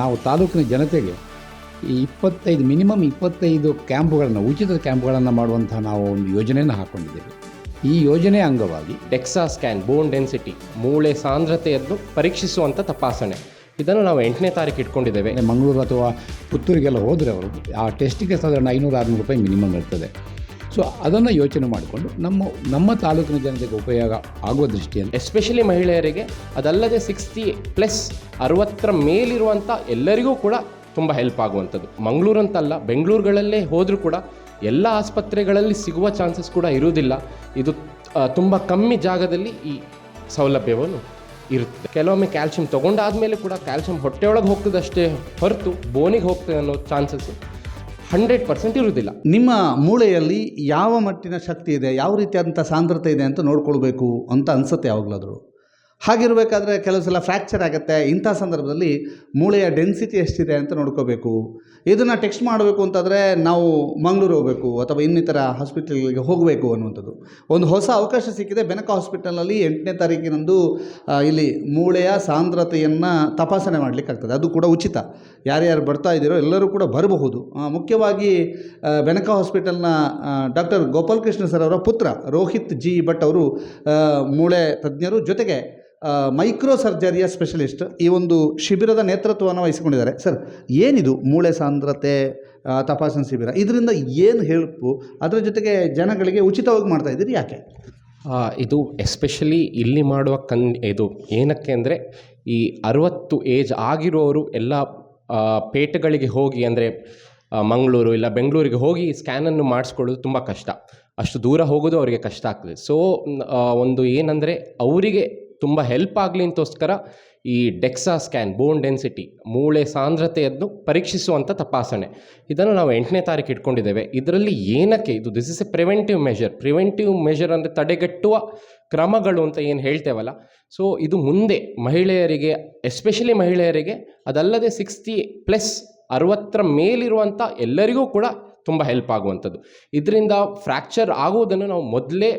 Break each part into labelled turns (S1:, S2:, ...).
S1: ನಾವು ತಾಲೂಕಿನ ಜನತೆಗೆ ಈ ಇಪ್ಪತ್ತೈದು ಮಿನಿಮಮ್ ಇಪ್ಪತ್ತೈದು ಕ್ಯಾಂಪ್ಗಳನ್ನು ಉಚಿತ ಕ್ಯಾಂಪ್ಗಳನ್ನು ಮಾಡುವಂತಹ ನಾವು ಒಂದು ಯೋಜನೆಯನ್ನು ಹಾಕ್ಕೊಂಡಿದ್ದೇವೆ ಈ ಯೋಜನೆ ಅಂಗವಾಗಿ
S2: ಡೆಕ್ಸಾ ಸ್ಕ್ಯಾನ್ ಬೋನ್ ಡೆನ್ಸಿಟಿ ಮೂಳೆ ಸಾಂದ್ರತೆಯನ್ನು ಪರೀಕ್ಷಿಸುವಂಥ ತಪಾಸಣೆ. ಇದನ್ನು ನಾವು ಎಂಟನೇ ತಾರೀಕು ಇಟ್ಕೊಂಡಿದ್ದೇವೆ.
S1: ಮಂಗಳೂರು ಅಥವಾ ಪುತ್ತೂರಿಗೆಲ್ಲ ಹೋದರೆ ಅವರು ಆ ಟೆಸ್ಟಿಗೆ ಸಾಧಾರಣ ಐನೂರು ಆರುನೂರು ರೂಪಾಯಿ ಮಿನಿಮಮ್ ಇರ್ತದೆ. ಸೊ ಅದನ್ನು ಯೋಚನೆ ಮಾಡಿಕೊಂಡು ನಮ್ಮ ನಮ್ಮ ತಾಲೂಕಿನ ಜನತೆಗೆ ಉಪಯೋಗ ಆಗುವ ದೃಷ್ಟಿಯಲ್ಲಿ
S2: ಎಸ್ಪೆಷಲಿ ಮಹಿಳೆಯರಿಗೆ ಅದಲ್ಲದೆ ಸಿಕ್ಸ್ಟಿ ಪ್ಲಸ್ ಅರವತ್ತರ ಮೇಲಿರುವಂಥ ಎಲ್ಲರಿಗೂ ಕೂಡ ತುಂಬ ಹೆಲ್ಪ್ ಆಗುವಂಥದ್ದು. ಮಂಗಳೂರು ಅಂತಲ್ಲ ಬೆಂಗಳೂರುಗಳಲ್ಲೇ ಹೋದರೂ ಕೂಡ ಎಲ್ಲ ಆಸ್ಪತ್ರೆಗಳಲ್ಲಿ ಸಿಗುವ ಚಾನ್ಸಸ್ ಕೂಡ ಇರುವುದಿಲ್ಲ. ಇದು ತುಂಬ ಕಮ್ಮಿ ಜಾಗದಲ್ಲಿ ಈ ಸೌಲಭ್ಯವನ್ನು ಇರುತ್ತೆ. ಕೆಲವೊಮ್ಮೆ ಕ್ಯಾಲ್ಶಿಯಂ ತೊಗೊಂಡಾದ್ಮೇಲೆ ಕೂಡ ಕ್ಯಾಲ್ಶಿಯಂ ಹೊಟ್ಟೆಯೊಳಗೆ ಹೋಗ್ತದಷ್ಟೇ ಹೊರತು ಬೋನಿಗೆ ಹೋಗ್ತದೆ ಅನ್ನೋ ಚಾನ್ಸಸ್ ಹಂಡ್ರೆಡ್ ಪರ್ಸೆಂಟ್ ಇರುವುದಿಲ್ಲ.
S3: ನಿಮ್ಮ ಮೂಳೆಯಲ್ಲಿ ಯಾವ ಮಟ್ಟಿನ ಶಕ್ತಿ ಇದೆ? ಯಾವ ರೀತಿಯಾದಂಥ ಸಾಂದ್ರತೆ ಇದೆ ಅಂತ ನೋಡ್ಕೊಳ್ಬೇಕು ಅಂತ ಅನಿಸುತ್ತೆ ಯಾವಾಗಲಾದರೂ. ಹಾಗಿರಬೇಕಾದ್ರೆ ಕೆಲವು ಸಲ ಫ್ರ್ಯಾಕ್ಚರ್ ಆಗುತ್ತೆ. ಇಂಥ ಸಂದರ್ಭದಲ್ಲಿ ಮೂಳೆಯ ಡೆನ್ಸಿಟಿ ಎಷ್ಟಿದೆ ಅಂತ ನೋಡ್ಕೋಬೇಕು. ಇದನ್ನು ಟೆಕ್ಸ್ಟ್ ಮಾಡಬೇಕು ಅಂತಂದರೆ ನಾವು ಮಂಗಳೂರು ಹೋಗಬೇಕು ಅಥವಾ ಇನ್ನಿತರ ಹಾಸ್ಪಿಟಲ್ಗಳಿಗೆ ಹೋಗಬೇಕು ಅನ್ನುವಂಥದ್ದು. ಒಂದು ಹೊಸ ಅವಕಾಶ ಸಿಕ್ಕಿದೆ. ಬೆನಕ ಹಾಸ್ಪಿಟಲ್ನಲ್ಲಿ ಎಂಟನೇ ತಾರೀಕಿನಂದು ಇಲ್ಲಿ ಮೂಳೆಯ ಸಾಂದ್ರತೆಯನ್ನು ತಪಾಸಣೆ ಮಾಡಲಿಕ್ಕಾಗ್ತದೆ. ಅದು ಕೂಡ ಉಚಿತ. ಯಾರ್ಯಾರು ಬರ್ತಾ ಇದ್ದೀರೋ ಎಲ್ಲರೂ ಕೂಡ ಬರಬಹುದು. ಮುಖ್ಯವಾಗಿ ಬೆನಕ ಹಾಸ್ಪಿಟಲ್ನ ಡಾಕ್ಟರ್ ಗೋಪಾಲಕೃಷ್ಣ ಸರ್ ಅವರ ಪುತ್ರ ರೋಹಿತ್ ಜಿ ಭಟ್ ಅವರು ಮೂಳೆ ತಜ್ಞರು ಜೊತೆಗೆ ಮೈಕ್ರೋ ಸರ್ಜರಿಯ ಸ್ಪೆಷಲಿಸ್ಟ್ ಈ ಒಂದು ಶಿಬಿರದ ನೇತೃತ್ವವನ್ನು ವಹಿಸಿಕೊಂಡಿದ್ದಾರೆ. ಸರ್, ಏನಿದು ಮೂಳೆ ಸಾಂದ್ರತೆ ತಪಾಸಣೆ ಶಿಬಿರ? ಇದರಿಂದ ಏನು ಹೆಲ್ಪು? ಅದರ ಜೊತೆಗೆ ಜನಗಳಿಗೆ ಉಚಿತವಾಗಿ ಮಾಡ್ತಾ ಇದ್ದೀರಿ ಯಾಕೆ?
S2: ಇದು ಎಸ್ಪೆಷಲಿ ಇಲ್ಲಿ ಮಾಡುವ ಕನ್, ಇದು ಏನಕ್ಕೆ ಅಂದರೆ ಈ ಅರವತ್ತು ಏಜ್ ಆಗಿರೋರು ಎಲ್ಲ ಪೇಟೆಗಳಿಗೆ ಹೋಗಿ ಅಂದರೆ ಮಂಗಳೂರು ಇಲ್ಲ ಬೆಂಗಳೂರಿಗೆ ಹೋಗಿ ಸ್ಕ್ಯಾನನ್ನು ಮಾಡಿಸ್ಕೊಳ್ಳೋದು ತುಂಬ ಕಷ್ಟ. ಅಷ್ಟು ದೂರ ಹೋಗೋದು ಅವರಿಗೆ ಕಷ್ಟ ಆಗ್ತದೆ. ಸೊ ಒಂದು ಏನಂದರೆ ಅವರಿಗೆ ತುಂಬ ಹೆಲ್ಪ್ ಆಗಲಿ ಅಂತೋಸ್ಕರ ಈ ಡೆಕ್ಸಾ ಸ್ಕ್ಯಾನ್ ಬೋನ್ ಡೆನ್ಸಿಟಿ ಮೂಳೆ ಸಾಂದ್ರತೆಯನ್ನು ಪರೀಕ್ಷಿಸುವಂಥ ತಪಾಸಣೆ. ಇದನ್ನು ನಾವು ಎಂಟನೇ ತಾರೀಕು ಇಟ್ಕೊಂಡಿದ್ದೇವೆ. ಇದರಲ್ಲಿ ಏನಕ್ಕೆ ಇದು this is a preventive measure preventive measure ಅಂದರೆ ತಡೆಗಟ್ಟುವ ಕ್ರಮಗಳು ಅಂತ ಏನು ಹೇಳ್ತೇವಲ್ಲ. ಸೊ ಇದು ಮುಂದೆ ಮಹಿಳೆಯರಿಗೆ ಎಸ್ಪೆಷಲಿ ಮಹಿಳೆಯರಿಗೆ, ಅದಲ್ಲದೆ ಸಿಕ್ಸ್ಟಿ ಪ್ಲಸ್ ಅರವತ್ತರ ಮೇಲಿರುವಂಥ ಎಲ್ಲರಿಗೂ ಕೂಡ ತುಂಬ ಹೆಲ್ಪ್ ಆಗುವಂಥದ್ದು. ಇದರಿಂದ ಫ್ರ್ಯಾಕ್ಚರ್ ಆಗುವುದನ್ನು ನಾವು ಮೊದಲೇ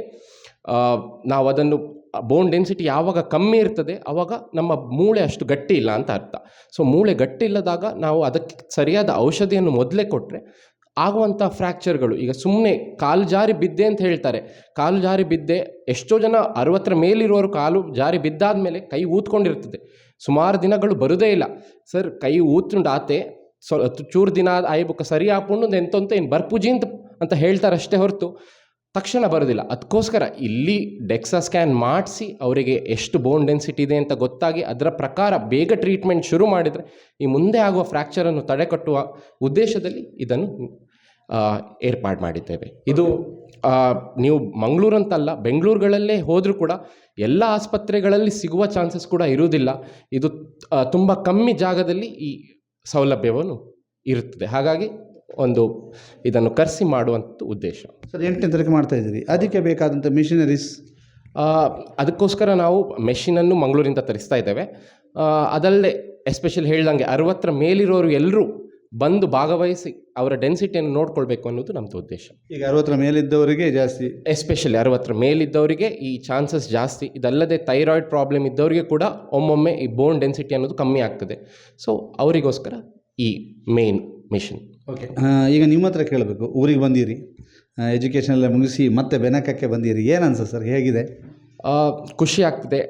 S2: ನಾವು ಅದನ್ನು ಬೋನ್ ಡೆನ್ಸಿಟಿ ಯಾವಾಗ ಕಮ್ಮಿ ಇರ್ತದೆ ಆವಾಗ ನಮ್ಮ ಮೂಳೆ ಅಷ್ಟು ಗಟ್ಟಿ ಇಲ್ಲ ಅಂತ ಅರ್ಥ. ಸೊ ಮೂಳೆ ಗಟ್ಟಿ ಇಲ್ಲದಾಗ ನಾವು ಅದಕ್ಕೆ ಸರಿಯಾದ ಔಷಧಿಯನ್ನು ಮೊದಲೇ ಕೊಟ್ಟರೆ ಆಗುವಂಥ ಫ್ರ್ಯಾಕ್ಚರ್ಗಳು ಈಗ ಸುಮ್ಮನೆ ಕಾಲು ಜಾರಿ ಬಿದ್ದೆ ಅಂತ ಹೇಳ್ತಾರೆ. ಕಾಲು ಜಾರಿ ಬಿದ್ದೆ, ಎಷ್ಟೋ ಜನ ಅರವತ್ತರ ಮೇಲಿರುವವರು ಕಾಲು ಜಾರಿ ಬಿದ್ದಾದ ಮೇಲೆ ಕೈ ಊದ್ಕೊಂಡಿರ್ತದೆ. ಸುಮಾರು ದಿನಗಳು ಬರೋದೇ ಇಲ್ಲ. ಸರ್, ಕೈ ಊತ್ಕೊಂಡು ಆತೆ ಸೊ ಚೂರು ದಿನ ಆಯ್ಬುಕ್ಕ ಸರಿ ಹಾಕೊಂಡು ಎಂತಂತ ಏನು ಬರ್ಪುಜಿ ಅಂತ ಅಂತ ಹೇಳ್ತಾರೆ ಅಷ್ಟೇ ಹೊರತು. ತಕ್ಷಣ ಬರೋದಿಲ್ಲ ಅದಕ್ಕೋಸ್ಕರ ಇಲ್ಲಿ ಡೆಕ್ಸಾ ಸ್ಕ್ಯಾನ್ ಮಾಡಿಸಿ ಅವರಿಗೆ ಎಷ್ಟು ಬೋನ್ ಡೆನ್ಸಿಟಿ ಇದೆ ಅಂತ ಗೊತ್ತಾಗಿ ಅದರ ಪ್ರಕಾರ ಬೇಗ ಟ್ರೀಟ್ಮೆಂಟ್ ಶುರು ಮಾಡಿದರೆ ಈ ಮುಂದೆ ಆಗುವ ಫ್ರ್ಯಾಕ್ಚರನ್ನು ತಡೆಗಟ್ಟುವ ಉದ್ದೇಶದಲ್ಲಿ ಇದನ್ನು ಏರ್ಪಾಡು ಮಾಡಿದ್ದೇವೆ. ಇದು ನೀವು ಮಂಗಳೂರು ಅಂತಲ್ಲ ಬೆಂಗಳೂರುಗಳಲ್ಲೇ ಹೋದರೂ ಕೂಡ ಎಲ್ಲ ಆಸ್ಪತ್ರೆಗಳಲ್ಲಿ ಸಿಗುವ ಚಾನ್ಸಸ್ ಕೂಡ ಇರುವುದಿಲ್ಲ. ಇದು ತುಂಬ ಕಮ್ಮಿ ಜಾಗದಲ್ಲಿ ಈ ಸೌಲಭ್ಯವನ್ನು ಇರುತ್ತದೆ. ಹಾಗಾಗಿ ಒಂದು ಇದನ್ನು ಕರೆಸಿ ಮಾಡುವಂಥ ಉದ್ದೇಶ.
S3: ಸರ್ ಎಂಟನೇ ತಾರೀಕು ಮಾಡ್ತಾ ಇದ್ದೀರಿ. ಅದಕ್ಕೆ ಬೇಕಾದಂಥ ಮಿಷಿನರೀಸ್?
S2: ಅದಕ್ಕೋಸ್ಕರ ನಾವು ಮೆಷಿನನ್ನು ಮಂಗಳೂರಿಂದ ತರಿಸ್ತಾ ಇದ್ದೇವೆ. ಅದಲ್ಲೇ ಅದಲ್ಲದೆ ಎಸ್ಪೆಷಲಿ ಹೇಳ್ದಂಗೆ ಅರವತ್ತರ ಮೇಲಿರೋರು ಎಲ್ಲರೂ ಬಂದು ಭಾಗವಹಿಸಿ ಅವರ ಡೆನ್ಸಿಟಿಯನ್ನು ನೋಡ್ಕೊಳ್ಬೇಕು ಅನ್ನೋದು ನಮ್ಮದು ಉದ್ದೇಶ.
S3: ಈಗ ಅರವತ್ತರ ಮೇಲಿದ್ದವರಿಗೆ ಜಾಸ್ತಿ.
S2: ಎಸ್ಪೆಷಲಿ ಅರವತ್ತರ ಮೇಲಿದ್ದವರಿಗೆ ಈ ಚಾನ್ಸಸ್ ಜಾಸ್ತಿ. ಇದಲ್ಲದೆ ಥೈರಾಯ್ಡ್ ಪ್ರಾಬ್ಲಮ್ ಇದ್ದವರಿಗೆ ಕೂಡ ಒಮ್ಮೊಮ್ಮೆ ಈ ಬೋನ್ ಡೆನ್ಸಿಟಿ ಅನ್ನೋದು ಕಮ್ಮಿ ಆಗ್ತದೆ. ಸೊ ಅವರಿಗೋಸ್ಕರ ಈ ಮೇನ್ ಮಿಷನ್.
S3: ಓಕೆ ಈಗ ನಿಮ್ಮ ಹತ್ರ ಕೇಳಬೇಕು. ಊರಿಗೆ ಬಂದಿರಿ. ಎಜುಕೇಷನ್ ಎಲ್ಲ ಮುಗಿಸಿ ಮತ್ತೆ ಬೆನಕಕ್ಕೆ ಬಂದಿರಿ. ಏನು ಅನ್ಸುತ್ತೆ ಸರ್? ಹೇಗಿದೆ?
S2: ಖುಷಿ ಆಗ್ತಿದೆ.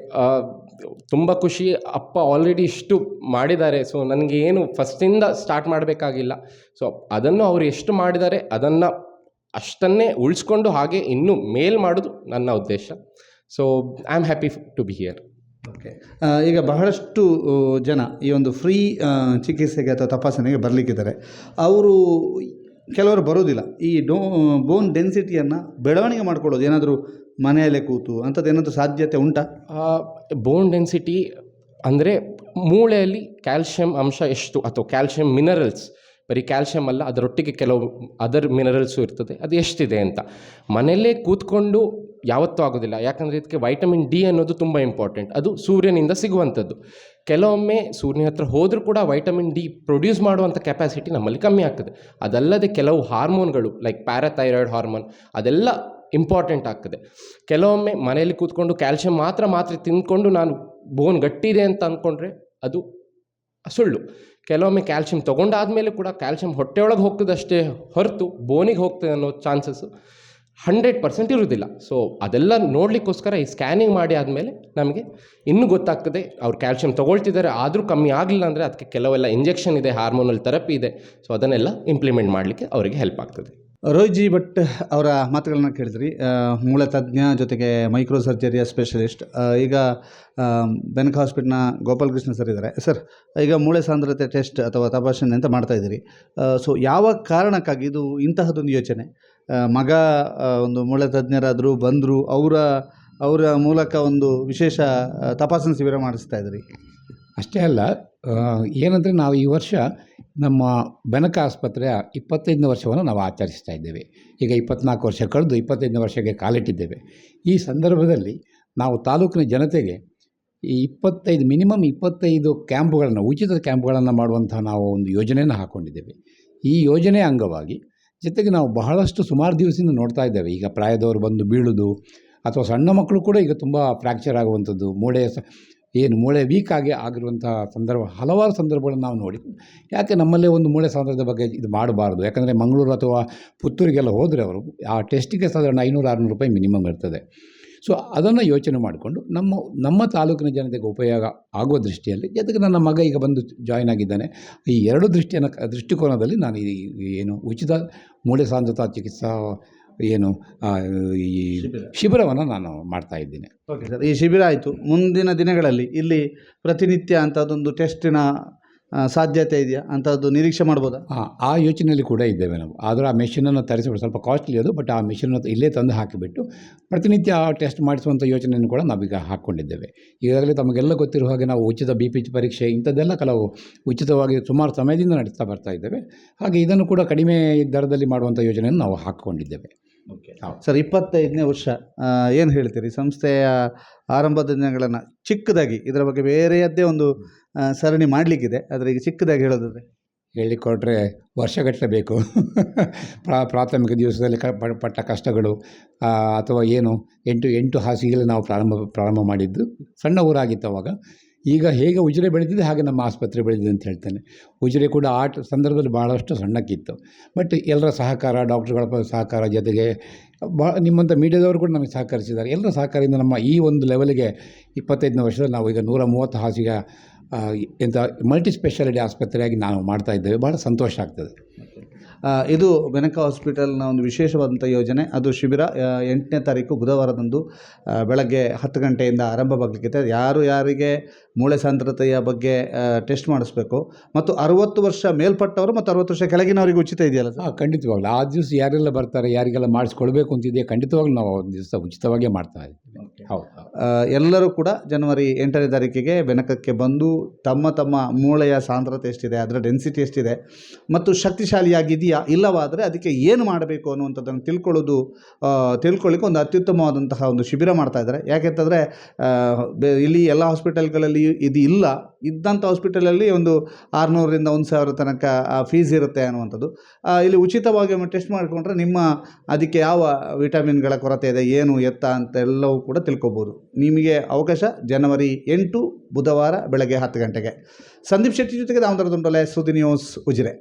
S2: ತುಂಬ ಖುಷಿ. ಅಪ್ಪ ಆಲ್ರೆಡಿ ಇಷ್ಟು ಮಾಡಿದ್ದಾರೆ. ಸೊ ನನಗೆ ಏನು ಫಸ್ಟಿಂದ ಸ್ಟಾರ್ಟ್ ಮಾಡಬೇಕಾಗಿಲ್ಲ. ಸೊ ಅದನ್ನು ಅವರು ಎಷ್ಟು ಮಾಡಿದ್ದಾರೆ ಅದನ್ನು ಅಷ್ಟನ್ನೇ ಉಳಿಸ್ಕೊಂಡು ಹಾಗೆ ಇನ್ನೂ ಮೇಲ್ ಮಾಡೋದು ನನ್ನ ಉದ್ದೇಶ. So I am happy to be here
S3: okay ಈಗ ಬಹಳಷ್ಟು ಜನ ಈ ಒಂದು ಫ್ರೀ ಚಿಕಿತ್ಸೆಗೆ ಅಥವಾ ತಪಾಸಣೆಗೆ ಬರಲಿಕ್ಕಿದ್ದಾರೆ. ಅವರು ಕೆಲವರು ಬರೋದಿಲ್ಲ. ಈ ಡೋ ಬೋನ್ ಡೆನ್ಸಿಟಿಯನ್ನು ಬೆಳವಣಿಗೆ ಮಾಡ್ಕೊಳ್ಳೋದು. ಏನಾದರೂ ಮನೆಯಲ್ಲೇ ಕೂತು ಅಂಥದ್ದು ಏನಾದರೂ ಸಾಧ್ಯತೆ ಉಂಟಾ?
S2: ಬೋನ್ ಡೆನ್ಸಿಟಿ ಅಂದರೆ ಮೂಳೆಯಲ್ಲಿ ಕ್ಯಾಲ್ಶಿಯಂ ಅಂಶ ಎಷ್ಟು, ಅಥವಾ ಕ್ಯಾಲ್ಶಿಯಂ ಮಿನರಲ್ಸ್ ಬರೀ ಕ್ಯಾಲ್ಶಿಯಂ ಅಲ್ಲ ಅದರೊಟ್ಟಿಗೆ ಕೆಲವು ಅದರ್ ಮಿನರಲ್ಸು ಇರ್ತದೆ, ಅದು ಎಷ್ಟಿದೆ ಅಂತ. ಮನೆಯಲ್ಲೇ ಕೂತ್ಕೊಂಡು ಯಾವತ್ತೂ ಆಗೋದಿಲ್ಲ. ಯಾಕಂದರೆ ಇದಕ್ಕೆ ವೈಟಮಿನ್ ಡಿ ಅನ್ನೋದು ತುಂಬ ಇಂಪಾರ್ಟೆಂಟ್ ಅದು ಸೂರ್ಯನಿಂದ ಸಿಗುವಂಥದ್ದು. ಕೆಲವೊಮ್ಮೆ ಸೂರ್ಯನ ಹತ್ರ ಹೋದರೂ ಕೂಡ ವೈಟಮಿನ್ ಡಿ ಪ್ರೊಡ್ಯೂಸ್ ಮಾಡುವಂಥ ಕೆಪಾಸಿಟಿ ನಮ್ಮಲ್ಲಿ ಕಮ್ಮಿ ಆಗ್ತದೆ. ಅದಲ್ಲದೆ ಕೆಲವು ಹಾರ್ಮೋನ್ಗಳು ಲೈಕ್ ಪ್ಯಾರಾಥೈರಾಯ್ಡ್ ಹಾರ್ಮೋನ್ ಅದೆಲ್ಲ ಇಂಪಾರ್ಟೆಂಟ್ ಆಗ್ತದೆ. ಕೆಲವೊಮ್ಮೆ ಮನೆಯಲ್ಲಿ ಕೂತ್ಕೊಂಡು ಕ್ಯಾಲ್ಶಿಯಂ ಮಾತ್ರ ಮಾತ್ರೆ ತಿಂದ್ಕೊಂಡು ನಾನು ಬೋನ್ ಗಟ್ಟಿದೆ ಅಂತ ಅಂದ್ಕೊಂಡ್ರೆ ಅದು ಸುಳ್ಳು. ಕೆಲವೊಮ್ಮೆ ಕ್ಯಾಲ್ಶಿಯಂ ತೊಗೊಂಡಾದಮೇಲೆ ಕೂಡ ಕ್ಯಾಲ್ಶಿಯಂ ಹೊಟ್ಟೆಯೊಳಗೆ ಹೋಗ್ತದಷ್ಟೇ ಹೊರತು ಬೋನಿಗೆ ಹೋಗ್ತದೆ ಅನ್ನೋ ಚಾನ್ಸಸ್ಸು ಹಂಡ್ರೆಡ್ ಪರ್ಸೆಂಟ್ ಇರುವುದಿಲ್ಲ. ಸೊ ಅದೆಲ್ಲ ನೋಡಲಿಕ್ಕೋಸ್ಕರ ಈ ಸ್ಕ್ಯಾನಿಂಗ್ ಮಾಡಿ ಆದಮೇಲೆ ನಮಗೆ ಇನ್ನೂ ಗೊತ್ತಾಗ್ತದೆ ಅವ್ರು ಕ್ಯಾಲ್ಶಿಯಂ ತೊಗೊಳ್ತಿದ್ದಾರೆ, ಆದರೂ ಕಮ್ಮಿ ಆಗಲಿಲ್ಲ ಅಂದರೆ ಅದಕ್ಕೆ ಕೆಲವೆಲ್ಲ ಇಂಜೆಕ್ಷನ್ ಇದೆ ಹಾರ್ಮೋನಲ್ ಥೆರಪಿ ಇದೆ. ಸೊ ಅದನ್ನೆಲ್ಲ ಇಂಪ್ಲಿಮೆಂಟ್ ಮಾಡಲಿಕ್ಕೆ ಅವರಿಗೆ ಹೆಲ್ಪ್ ಆಗ್ತದೆ.
S3: ರೋಹಿತ್ ಜಿ ಭಟ್ ಅವರ ಮಾತುಗಳನ್ನ ಕೇಳಿದ್ರಿ. ಮೂಳೆ ತಜ್ಞ ಜೊತೆಗೆ ಮೈಕ್ರೋ ಸರ್ಜರಿಯ ಸ್ಪೆಷಲಿಸ್ಟ್ ಈಗ ಬೆನಕ ಹಾಸ್ಪಿಟ್ಲ್ನ ಗೋಪಾಲಕೃಷ್ಣ ಸರ್ ಇದ್ದಾರೆ ಸರ್, ಈಗ ಮೂಳೆ ಸಾಂದ್ರತೆ ಟೆಸ್ಟ್ ಅಥವಾ ತಪಾಸಣೆ ಅಂತ ಮಾಡ್ತಾ ಇದ್ದೀರಿ. ಸೊ ಯಾವ ಕಾರಣಕ್ಕಾಗಿ ಇದು ಇಂತಹದೊಂದು ಯೋಚನೆ? ಮಗ ಒಂದು ಮೂಳೆ ತಜ್ಞರಾದರೂ ಬಂದರು ಅವರ ಅವರ ಮೂಲಕ ಒಂದು ವಿಶೇಷ ತಪಾಸಣೆ ಶಿಬಿರ ಮಾಡಿಸ್ತಾ ಇದ್ದೀರಿ.
S1: ಅಷ್ಟೇ ಅಲ್ಲ ಏನಂದರೆ ನಾವು ಈ ವರ್ಷ ನಮ್ಮ ಬೆನಕ ಆಸ್ಪತ್ರೆಯ ಇಪ್ಪತ್ತೈದನೇ ವರ್ಷವನ್ನು ನಾವು ಆಚರಿಸ್ತಾ ಇದ್ದೇವೆ. ಈಗ ಇಪ್ಪತ್ನಾಲ್ಕು ವರ್ಷ ಕಳೆದು ಇಪ್ಪತ್ತೈದನೇ ವರ್ಷಕ್ಕೆ ಕಾಲಿಟ್ಟಿದ್ದೇವೆ. ಈ ಸಂದರ್ಭದಲ್ಲಿ ನಾವು ತಾಲೂಕಿನ ಜನತೆಗೆ ಈ ಇಪ್ಪತ್ತೈದು, ಮಿನಿಮಮ್ ಇಪ್ಪತ್ತೈದು ಕ್ಯಾಂಪ್ಗಳನ್ನು, ಉಚಿತ ಕ್ಯಾಂಪ್ಗಳನ್ನು ಮಾಡುವಂತಹ ನಾವು ಒಂದು ಯೋಜನೆಯನ್ನು ಹಾಕ್ಕೊಂಡಿದ್ದೇವೆ ಈ ಯೋಜನೆ ಅಂಗವಾಗಿ ಜೊತೆಗೆ ನಾವು ಬಹಳಷ್ಟು ಸುಮಾರು ದಿವಸದಿಂದ ನೋಡ್ತಾ ಇದ್ದೇವೆ. ಈಗ ಪ್ರಾಯದವರು ಬಂದು ಬೀಳೋದು ಅಥವಾ ಸಣ್ಣ ಮಕ್ಕಳು ಕೂಡ ಈಗ ತುಂಬ ಫ್ರ್ಯಾಕ್ಚರ್ ಆಗುವಂಥದ್ದು ಮೂಳೆಯ ಏನು ಮೂಳೆ ವೀಕ್ ಆಗಿ ಆಗಿರುವಂಥ ಸಂದರ್ಭ, ಹಲವಾರು ಸಂದರ್ಭಗಳನ್ನು ನಾವು ನೋಡಿ. ಯಾಕೆ ನಮ್ಮಲ್ಲೇ ಒಂದು ಮೂಳೆ ಸಾಂದ್ರದ ಬಗ್ಗೆ ಇದು ಮಾಡಬಾರ್ದು? ಯಾಕಂದರೆ ಮಂಗಳೂರು ಅಥವಾ ಪುತ್ತೂರಿಗೆಲ್ಲ ಹೋದರೆ ಅವರು, ಆ ಟೆಸ್ಟಿಗೆ ಸಾಧಾರಣ ಐನೂರು ಆರುನೂರು ರೂಪಾಯಿ ಮಿನಿಮಮ್ ಇರ್ತದೆ. ಸೊ ಅದನ್ನು ಯೋಚನೆ ಮಾಡಿಕೊಂಡು ನಮ್ಮ ನಮ್ಮ ತಾಲೂಕಿನ ಜನತೆಗೆ ಉಪಯೋಗ ಆಗುವ ದೃಷ್ಟಿಯಲ್ಲಿ ಜೊತೆಗೆ ನನ್ನ ಮಗ ಈಗ ಬಂದು ಜಾಯ್ನ್ ಆಗಿದ್ದಾನೆ? ಈ ಎರಡು ದೃಷ್ಟಿಯನ್ನು, ದೃಷ್ಟಿಕೋನದಲ್ಲಿ ನಾನು ಈ ಏನು ಉಚಿತ ಮೂಳೆ ಸಾಂದ್ರತಾ ಚಿಕಿತ್ಸಾ ಏನು ಈ ಶಿಬಿರವನ್ನು ನಾನು ಮಾಡ್ತಾ ಇದ್ದೀನಿ.
S3: ಓಕೆ ಸರ್ ಈ ಶಿಬಿರ ಆಯಿತು. ಮುಂದಿನ ದಿನಗಳಲ್ಲಿ ಇಲ್ಲಿ ಪ್ರತಿನಿತ್ಯ ಅಂಥದ್ದೊಂದು ಟೆಸ್ಟಿನ ಸಾಧ್ಯತೆ ಇದೆಯಾ? ಅಂಥದ್ದು ನಿರೀಕ್ಷೆ ಮಾಡ್ಬೋದಾ?
S1: ಆ, ಆ ಯೋಚನೆಯಲ್ಲಿ ಕೂಡ ಇದ್ದೇವೆ ನಾವು. ಆದರೂ ಆ ಮೆಷಿನನ್ನು ತರಿಸಿಬಿಟ್ಟು ಸ್ವಲ್ಪ ಕಾಸ್ಟ್ಲಿ ಅದು ಬಟ್ ಆ ಮೆಷಿನನ್ನು ಇಲ್ಲೇ ತಂದು ಹಾಕಿಬಿಟ್ಟು ಪ್ರತಿನಿತ್ಯ ಆ ಟೆಸ್ಟ್ ಮಾಡಿಸುವಂಥ ಯೋಚನೆಯನ್ನು ಕೂಡ ನಾವೀಗ ಹಾಕ್ಕೊಂಡಿದ್ದೇವೆ. ಈಗಾಗಲೇ ತಮಗೆಲ್ಲ ಗೊತ್ತಿರುವ ಹಾಗೆ ನಾವು ಉಚಿತ ಬಿ ಪಿ ಪರೀಕ್ಷೆ ಇಂಥದ್ದೆಲ್ಲ ಕೆಲವು ಉಚಿತವಾಗಿ ಸುಮಾರು ಸಮಯದಿಂದ ನಡೆಸ್ತಾ ಬರ್ತಾ ಇದ್ದೇವೆ. ಹಾಗೆ ಇದನ್ನು ಕೂಡ ಕಡಿಮೆ ದರದಲ್ಲಿ ಮಾಡುವಂಥ ಯೋಜನೆಯನ್ನು ನಾವು ಹಾಕ್ಕೊಂಡಿದ್ದೇವೆ.
S3: ಸರ್ ಇಪ್ಪತ್ತೈದನೇ ವರ್ಷ. ಏನು ಹೇಳ್ತೀರಿ? ಸಂಸ್ಥೆಯ ಆರಂಭದ ದಿನಗಳನ್ನು ಚಿಕ್ಕದಾಗಿ ಇದರ ಬಗ್ಗೆ ಬೇರೆಯದ್ದೇ ಒಂದು ಸರಣಿ ಮಾಡಲಿಕ್ಕಿದೆ. ಆದರೆ ಈಗ ಚಿಕ್ಕದಾಗಿ ಹೇಳೋದಾದರೆ?
S1: ಹೇಳಿಕೊಟ್ರೆ ವರ್ಷಗಟ್ಟಲೆ ಬೇಕು. ಪ್ರಾ ಪ್ರಾಥಮಿಕ ದಿವಸದಲ್ಲಿ ಕ ಪಟ್ಟ ಕಷ್ಟಗಳು ಅಥವಾ ಏನು ಎಂಟು ಎಂಟು ಹಾಸಿಗೆಯಲ್ಲಿ ನಾವು ಪ್ರಾರಂಭ ಪ್ರಾರಂಭ ಮಾಡಿದ್ದು. ಸಣ್ಣ ಊರಾಗಿತ್ತು ಅವಾಗ. ಈಗ ಹೇಗೆ ಉಜಿರೆ ಬೆಳೆದಿದೆ, ಹಾಗೆ ನಮ್ಮ ಆಸ್ಪತ್ರೆ ಬೆಳೆದಿದೆ ಅಂತ ಹೇಳ್ತೇನೆ. ಉಜಿರೆ ಕೂಡ ಆ ಸಂದರ್ಭದಲ್ಲಿ ಭಾಳಷ್ಟು ಸಣ್ಣಕ್ಕಿತ್ತು. ಬಟ್ ಎಲ್ಲರ ಸಹಕಾರ, ಡಾಕ್ಟ್ರುಗಳ ಸಹಕಾರ ಜೊತೆಗೆ ಬಾ ನಿಮ್ಮಂಥ ಮೀಡಿಯಾದವರು ಕೂಡ ನಮಗೆ ಸಹಕರಿಸಿದ್ದಾರೆ. ಎಲ್ಲರ ಸಹಕಾರದಿಂದ ನಮ್ಮ ಈ ಒಂದು ಲೆವೆಲ್ಗೆ ಇಪ್ಪತ್ತೈದನೇ ವರ್ಷದಲ್ಲಿ ನಾವು ಈಗ ನೂರ ಮೂವತ್ತು ಹಾಸಿಗೆ ಎಂಥ ಮಲ್ಟಿ ಸ್ಪೆಷಾಲಿಟಿ ಆಸ್ಪತ್ರೆಯಾಗಿ ನಾವು ಮಾಡ್ತಾ ಇದ್ದೇವೆ. ಭಾಳ ಸಂತೋಷ ಆಗ್ತದೆ.
S3: ಇದು ಬೆನಕ ಹಾಸ್ಪಿಟಲ್ನ ಒಂದು ವಿಶೇಷವಾದಂಥ ಯೋಜನೆ. ಅದು ಶಿಬಿರ ಎಂಟನೇ ತಾರೀಕು ಬುಧವಾರದಂದು ಬೆಳಗ್ಗೆ ಹತ್ತು ಗಂಟೆಯಿಂದ ಆರಂಭವಾಗಲಿಕ್ಕಿದೆ ಯಾರು ಯಾರಿಗೆ ಮೂಳೆ ಸಾಂದ್ರತೆಯ ಬಗ್ಗೆ ಟೆಸ್ಟ್ ಮಾಡಿಸ್ಬೇಕು. ಮತ್ತು ಅರುವತ್ತು ವರ್ಷ ಮೇಲ್ಪಟ್ಟವರು ಮತ್ತು ಅರುವತ್ತು ವರ್ಷ ಕೆಳಗಿನವರಿಗೆ ಉಚಿತ ಇದೆಯಲ್ಲ ಸರ್?
S1: ಹಾಂ ಖಂಡಿತವಾಗ್ಲೂ. ಆ ದಿವಸ ಯಾರೆಲ್ಲ ಬರ್ತಾರೆ ಯಾರಿಗೆಲ್ಲ ಮಾಡಿಸ್ಕೊಳ್ಬೇಕು ಅಂತಿದೆ ಖಂಡಿತವಾಗ್ಲೂ ನಾವು ಒಂದು ದಿವಸ ಉಚಿತವಾಗೇ ಮಾಡ್ತಾ ಇದ್ದೀವಿ. ಹೌದು.
S3: ಎಲ್ಲರೂ ಕೂಡ ಜನವರಿ ಎಂಟನೇ ತಾರೀಕಿಗೆ ಬೆನಕಕ್ಕೆ ಬಂದು ತಮ್ಮ ತಮ್ಮ ಮೂಳೆಯ ಸಾಂದ್ರತೆ ಎಷ್ಟಿದೆ ಅದರ ಡೆನ್ಸಿಟಿ ಎಷ್ಟಿದೆ ಮತ್ತು ಶಕ್ತಿಶಾಲಿಯಾಗಿದೆಯಾ ಇಲ್ಲವಾದರೆ ಅದಕ್ಕೆ ಏನು ಮಾಡಬೇಕು ಅನ್ನುವಂಥದ್ದನ್ನು ತಿಳ್ಕೊಳ್ಳೋದು ತಿಳ್ಕೊಳ್ಳಿಕ್ಕೆ ಒಂದು ಅತ್ಯುತ್ತಮವಾದಂತಹ ಒಂದು ಶಿಬಿರ ಮಾಡ್ತಾ ಇದ್ದಾರೆ. ಯಾಕೆಂತಂದರೆ ಇಲ್ಲಿ ಎಲ್ಲ ಹಾಸ್ಪಿಟಲ್ಗಳಲ್ಲಿ ಇದು ಇಲ್ಲ. ಇದ್ದಂಥ ಹಾಸ್ಪಿಟಲಲ್ಲಿ ಒಂದು ಆರುನೂರರಿಂದ ಒಂದು ಸಾವಿರ ತನಕ ಫೀಸ್ ಇರುತ್ತೆ ಅನ್ನುವಂಥದ್ದು. ಇಲ್ಲಿ ಉಚಿತವಾಗಿ ಒಮ್ಮೆ ಟೆಸ್ಟ್ ಮಾಡಿಕೊಂಡ್ರೆ ನಿಮ್ಮ ಅದಕ್ಕೆ ಯಾವ ವಿಟಮಿನ್ಗಳ ಕೊರತೆ ಇದೆ, ಏನು ಎತ್ತ ಅಂತ ಎಲ್ಲವೂ ಕೂಡ ತಿಳ್ಕೊಬೋದು. ನಿಮಗೆ ಅವಕಾಶ ಜನವರಿ ಎಂಟು ಬುಧವಾರ ಬೆಳಗ್ಗೆ ಹತ್ತು ಗಂಟೆಗೆ. ಸಂದೀಪ್ ಶೆಟ್ಟಿ ಜೊತೆಗೆ ದಾಮೋದರ ದುಂಡಲೆ, ಸುದ್ದಿ ನ್ಯೂಸ್ ಉಜಿರೆ.